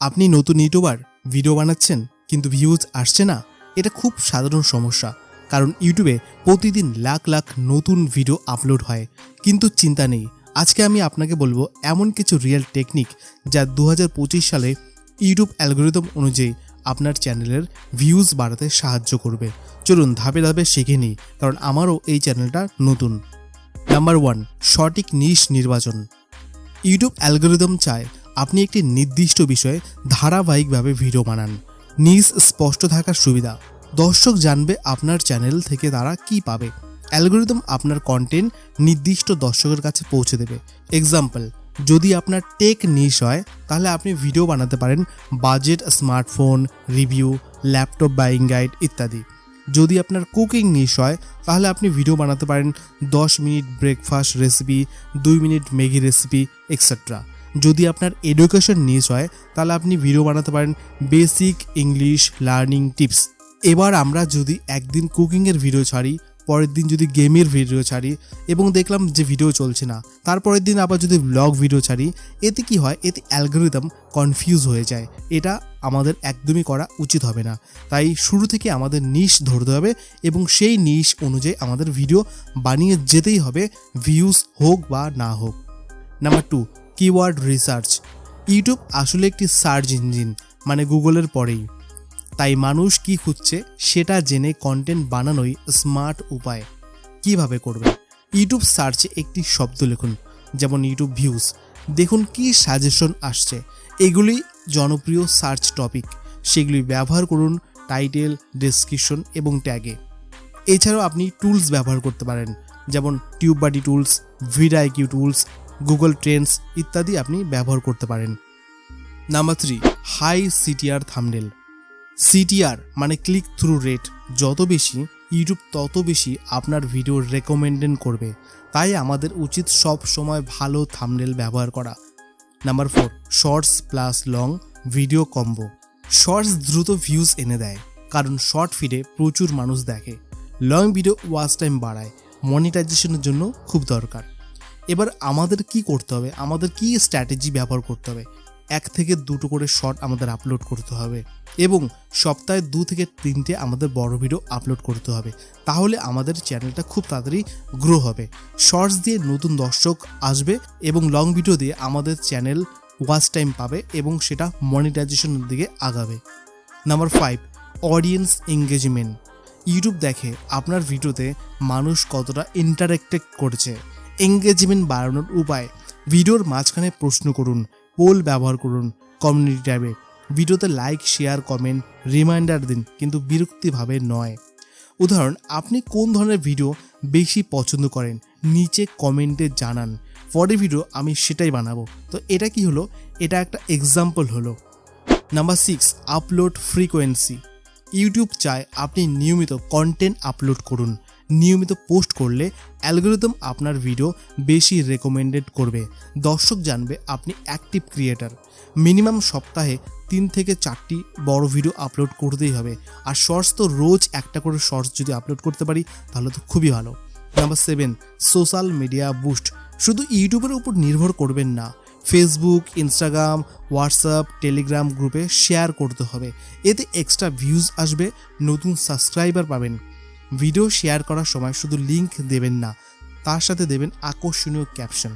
আপনি নতুন YouTuber, video বানাচ্ছেন, কিন্তু ভিউজ আসছে না, এটা খুব সাধারণ সমস্যা। কারণ ইউটিউবে প্রতিদিন লাখ লাখ নতুন ভিডিও আপলোড হয়। কিন্তু চিন্তা নেই, আজকে আমি আপনাকে বলব এমন কিছু রিয়েল টেকনিক যা দু হাজার পঁচিশ সালে ইউটিউব অ্যালগোরিদম অনুযায়ী আপনার চ্যানেলের ভিউজ বাড়াতে সাহায্য করবে। চলুন ধাপে ধাপে শিখে নিই, কারণ আমারও এই চ্যানেলটা নতুন। নাম্বার ওয়ান, সঠিক নিশ নির্বাচন। ইউটিউব অ্যালগোরিদম চায় আপনি একটি নির্দিষ্ট বিষয়ে ধারাবাহিকভাবে ভিডিও বানান। নিজ স্পষ্ট থাকার সুবিধা। দর্শক জানবে আপনার চ্যানেল থেকে তারা কি পাবে। অ্যালগোরিদম আপনার কন্টেন্ট নির্দিষ্ট দর্শকের কাছে পৌঁছে দেবে। এক্সাম্পল যদি আপনার টেক নিশ হয়, তাহলে আপনি ভিডিও বানাতে পারেন budget smartphone review laptop buying guide ইত্যাদি। যদি আপনার কুকিং নিশ হয়, তাহলে আপনি ভিডিও বানাতে পারেন দশ মিনিট ব্রেকফাস্ট রেসিপি দুই মিনিট ম্যাগি রেসিপি এক্সেট্রা যদি আপনার এডুকেশন নিশ হয়, তাহলে আপনি ভিডিও বানাতে পারেন বেসিক ইংলিশ লার্নিং টিপস এবার আমরা যদি একদিন কুকিংয়ের ভিডিও ছাড়ি, পরের দিন যদি গেমের ভিডিও ছাড়ি, এবং দেখলাম যে ভিডিও চলছে না, তারপরের দিন আবার যদি ব্লগ ভিডিও ছাড়ি, এতে কি হয়? এতে অ্যালগোরিদম কনফিউজ হয়ে যায়। এটা আমাদের একদমই করা উচিত হবে না। তাই শুরু থেকে আমাদের নিশ ধরতে হবে, এবং সেই নিশ অনুযায়ী আমাদের ভিডিও বানিয়ে যেতেই হবে ভিউজ হোক বা না হোক। Number two keyword research YouTube আসলে একটি সার্চ ইঞ্জিন মানে গুগলের পরেই। তাই মানুষ কি খুঁজছে, সেটা জেনে কন্টেন্ট বানানোই স্মার্ট উপায়। কীভাবে করবে? ইউটিউব সার্চে একটি শব্দ লিখুন, যেমন ইউটিউব ভিউজ দেখুন কি সাজেশন আসছে। এগুলি জনপ্রিয় সার্চ টপিক সেগুলি ব্যবহার করুন টাইটেল ডেসক্রিপশন এবং ট্যাগে এছাড়াও আপনি টুলস ব্যবহার করতে পারেন, যেমন tube TubeBuddy tools VidIQ tools Google Trends ইত্যাদি আপনি ব্যবহার করতে পারেন। Number three, high CTR thumbnail. CTR মানে ক্লিক থ্রু রেট। যত বেশি ইউটিউব, তত বেশি আপনার ভিডিও রেকমেন্ডেন করবে। তাই আমাদের উচিত সব সময় ভালো থামনেল ব্যবহার করা। Number four, shorts plus long video combo. Shorts দ্রুত ভিউজ এনে দেয়, কারণ শর্ট ফিডে প্রচুর মানুষ দেখে। লং ভিডিও ওয়াচ টাইম বাড়ায়। মনিটাইজেশনের জন্য খুব দরকার। এবার আমাদের কি করতে হবে? আমাদের কি স্ট্র্যাটেজি ব্যবহার করতে হবে? এক থেকে দুটো করে শর্ট আমাদের আপলোড করতে হবে এবং সপ্তাহে দু থেকে তিনটে আমাদের বড় ভিডিও আপলোড করতে হবে। তাহলে আমাদের চ্যানেলটা খুব তাড়াতাড়ি গ্রো হবে। শর্টস দিয়ে নতুন দর্শক আসবে এবং লং ভিডিও দিয়ে আমাদের চ্যানেল ওয়াচ টাইম পাবে এবং সেটা মনিটাইজেশনের দিকে আগাবে। Number five audience engagement YouTube দেখে আপনার ভিডিওতে মানুষ কতটা ইন্টারেক্টেড করছে? এঙ্গেজমেন্ট বাড়ানোর উপায়। ভিডিওর মাঝখানে প্রশ্ন করুন, পোল ব্যবহার করুন কমিউনিটি ট্যাবে ভিডিওতে লাইক শেয়ার কমেন্ট রিমাইন্ডার দিন, কিন্তু বিরক্তিভাবে নয়। উদাহরণ, আপনি কোন ধরনের ভিডিও বেশি পছন্দ করেন? নিচে কমেন্টে জানান। পরের ভিডিও আমি সেটাই বানাবো। তো এটা কি হলো? এটা একটা এক্সাম্পল হলো। Number six upload frequency YouTube চায় আপনি নিয়মিত কন্টেন্ট আপলোড করুন। নিয়মিত পোস্ট করলে অ্যালগোরিদম আপনার ভিডিও বেশি রেকমেন্ডেড করবে। দর্শক জানবে আপনি অ্যাক্টিভ ক্রিয়েটার মিনিমাম সপ্তাহে তিন থেকে চারটি বড় ভিডিও আপলোড করতেই হবে। আর শর্টস তো রোজ একটা করে শর্টস যদি আপলোড করতে পারি, তাহলে তো খুবই ভালো। Number seven social media boost শুধু ইউটিউবের উপর নির্ভর করবেন না ফেসবুক ইনস্টাগ্রাম হোয়াটসঅ্যাপ টেলিগ্রাম গ্রুপে শেয়ার করতে হবে। এতে এক্সট্রা ভিউজ আসবে, নতুন সাবস্ক্রাইবার পাবেন। ভিডিও শেয়ার করার সময় শুধু লিংক দেবেন না, তার সাথে দেবেন আকর্ষণীয় ক্যাপশন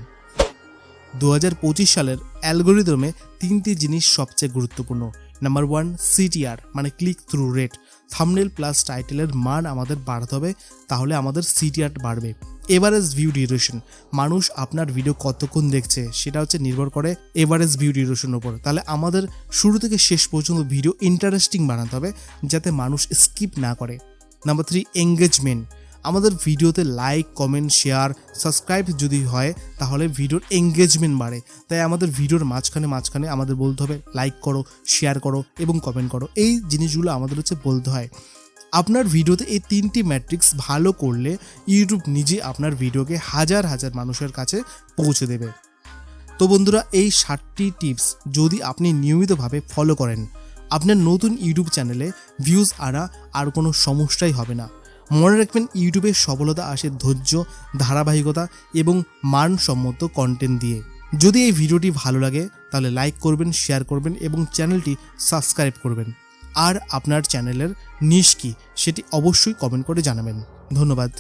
দু পঁচিশ সালের অ্যালগোরিদমে তিনটি জিনিস সবচেয়ে গুরুত্বপূর্ণ। নাম্বার ওয়ান সিটিআর মানে click through rate thumbnail plus টাইটেলের মান আমাদের বাড়াতে হবে, তাহলে আমাদের সিটিআর বাড়বে। এভারেজ ভিউ ডিউরেশন মানুষ আপনার ভিডিও কতক্ষণ দেখছে, সেটা হচ্ছে নির্ভর করে এভারেজ ভিউ ডিউরেশনের উপর। তাহলে আমাদের শুরু থেকে শেষ পর্যন্ত ভিডিও ইন্টারেস্টিং বানাতে হবে, যাতে মানুষ স্কিপ না করে। নাম্বার থ্রি এঙ্গেজমেন্ট আমাদের ভিডিওতে লাইক কমেন্ট শেয়ার সাবস্ক্রাইব যদি হয়, তাহলে ভিডিওর এঙ্গেজমেন্ট বাড়ে। তাই আমাদের ভিডিওর মাঝখানে মাঝখানে আমাদের বলতে হবে লাইক করো শেয়ার করো এবং কমেন্ট করো। এই জিনিসগুলো আমাদের হচ্ছে বলতে হয়। আপনার ভিডিওতে এই তিনটি ম্যাট্রিক্স ভালো করলে ইউটিউব নিজে আপনার ভিডিওকে হাজার হাজার মানুষের কাছে পৌঁছে দেবে। তো বন্ধুরা, এই ষাটটি টিপস যদি আপনি নিয়মিতভাবে ফলো করেন আপনার নতুন ইউটিউব চ্যানেলে ভিউজ আনা আর কোনো সমস্যাই হবে না। মনে রাখবেন ইউটিউবের সফলতা আসে ধৈর্য, ধারাবাহিকতা এবং মানসম্মত কন্টেন্ট দিয়ে। যদি এই ভিডিওটি ভালো লাগে, তাহলে লাইক করবেন শেয়ার করবেন এবং চ্যানেলটি সাবস্ক্রাইব করবেন। আর আপনার চ্যানেলের নিশ কি, সেটি অবশ্যই কমেন্ট করে জানাবেন। ধন্যবাদ।